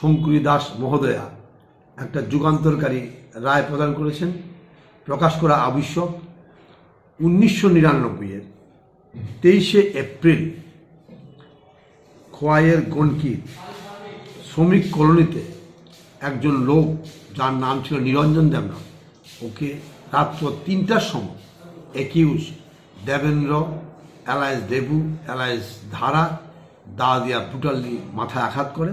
শঙ্কুরি দাস মহোদয়া একটা যুগান্তরকারী রায় প্রদান করেছেন, প্রকাশ করা আবশ্যক, উনিশশো নিরানব্বইয়ের তেইশে এপ্রিল খোয়াইয়ের গণকির শ্রমিক কলোনিতে একজন লোক যার নাম ছিল নিরঞ্জন দেবনাথ, ওকে রাত্র তিনটার সময় accused Devendra alias Debu alias ধারা দা দিয়া মাথায় আঘাত করে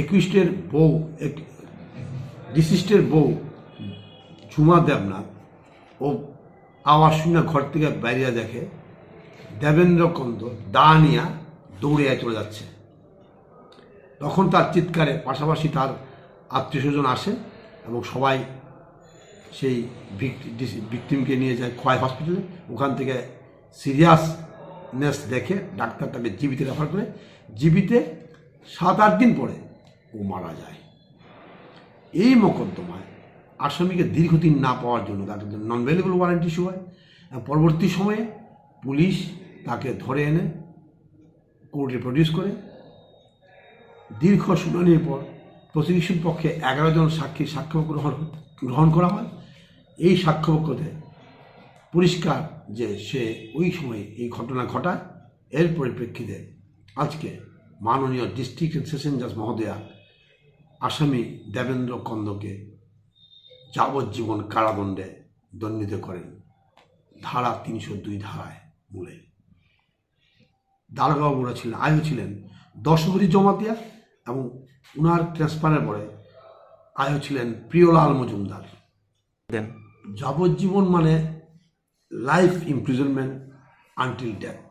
একুইস্টের বউ ডিসিস্টের বউ, ঝুমা দেবনাথ, ও আওয়াজ শুনে ঘর থেকে বাইরে দেখে, দেবেন্দ্র কন্দ, দা নিয়া দৌড়ে চলে যাচ্ছে। তখন তার চিৎকারে পাশাপাশি তার আত্মীয় স্বজন আসে এবং সবাই সেই ভিকটিমকে নিয়ে যায় খোয়াই হসপিটালে। ওখান থেকে সিরিয়াসনেস দেখে ডাক্তার তাকে জীবিতে রেফার করে। জীবিতে সাত আট দিন পরে ও মারা যায়। এই মোকদ্দমায় আসামিকে দীর্ঘদিন না পাওয়ার জন্য তাকে নন ভ্যালুয়েবল ওয়ারেন্ট ইস্যু হয় পরবর্তী সময়ে পুলিশ তাকে ধরে এনে কোর্টে প্রডিউস করে। দীর্ঘ শুনানির পর প্রসিকিউশন পক্ষে এগারো জন সাক্ষী সাক্ষ্য গ্রহণ গ্রহণ করা হয়। এই সাক্ষ্যপক্ষতে পরিষ্কার যে সে ওই সময়ে এই ঘটনা ঘটায়। এর পরিপ্রেক্ষিতে আজকে মাননীয় ডিস্ট্রিক্ট সেশন জাজ মহোদয়া আসামি দেবেন্দ্র কন্দকে যাবজ্জীবন কারাদণ্ডে দণ্ডিত করেন ধারা তিনশো দুই ধারায় মূলে। দারোগাবাবুরা ছিলেন আয়ু ছিলেন দশভরি জমাতিয়া এবং উনার ট্রান্সফারের পরে আয়ু ছিলেন প্রিয়লাল মজুমদার। দেন। যাবজ্জীবন মানে লাইফ ইমপ্রিজনমেন্ট আনটিল ডেথ।